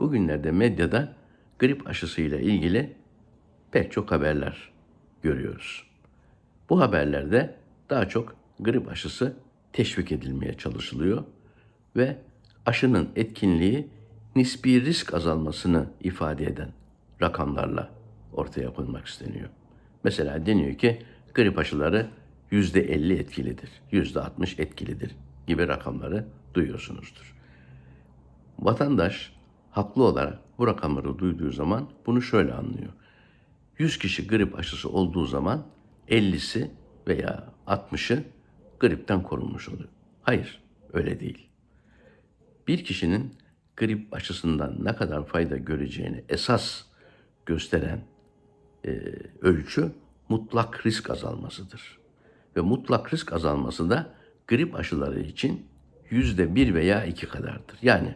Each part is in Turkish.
bugünlerde medyada grip aşısıyla ilgili pek çok haberler görüyoruz. Bu haberlerde daha çok grip aşısı teşvik edilmeye çalışılıyor ve aşının etkinliği nispi risk azalmasını ifade eden rakamlarla ortaya konmak isteniyor. Mesela deniyor ki grip aşıları %50 etkilidir, %60 etkilidir gibi rakamları duyuyorsunuzdur. Vatandaş haklı olarak bu rakamları duyduğu zaman bunu şöyle anlıyor. 100 kişi grip aşısı olduğu zaman 50'si veya 60'ı gripten korunmuş oluyor. Hayır, öyle değil. Bir kişinin grip aşısından ne kadar fayda göreceğini esas gösteren e, ölçü mutlak risk azalmasıdır. Ve mutlak risk azalması da grip aşıları için yüzde bir veya iki kadardır. Yani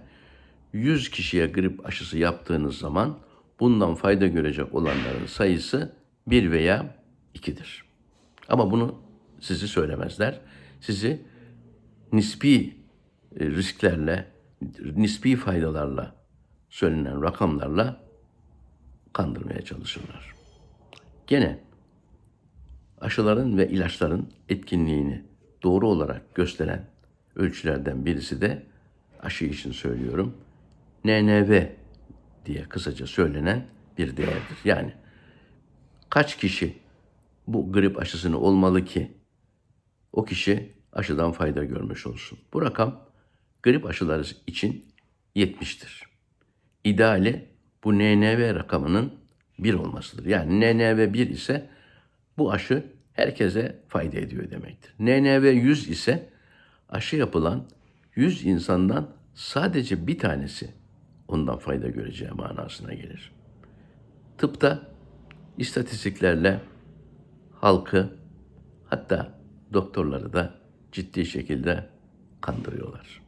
100 kişiye grip aşısı yaptığınız zaman bundan fayda görecek olanların sayısı bir veya ikidir. Ama bunu sizi söylemezler. Sizi nispi e, risklerle, nispi faydalarla söylenen rakamlarla kandırmaya çalışırlar. Gene aşıların ve ilaçların etkinliğini doğru olarak gösteren ölçülerden birisi de aşı için söylüyorum. NNV diye kısaca söylenen bir değerdir. Yani kaç kişi bu grip aşısını olmalı ki o kişi aşıdan fayda görmüş olsun. Bu rakam grip aşıları için 70'tir. İdeali bu NNV rakamının 1 olmasıdır. Yani NNV 1 ise bu aşı herkese fayda ediyor demektir. NNV 100 ise aşı yapılan 100 insandan sadece bir tanesi ondan fayda göreceği manasına gelir. Tıpta istatistiklerle halkı hatta doktorları da ciddi şekilde kandırıyorlar.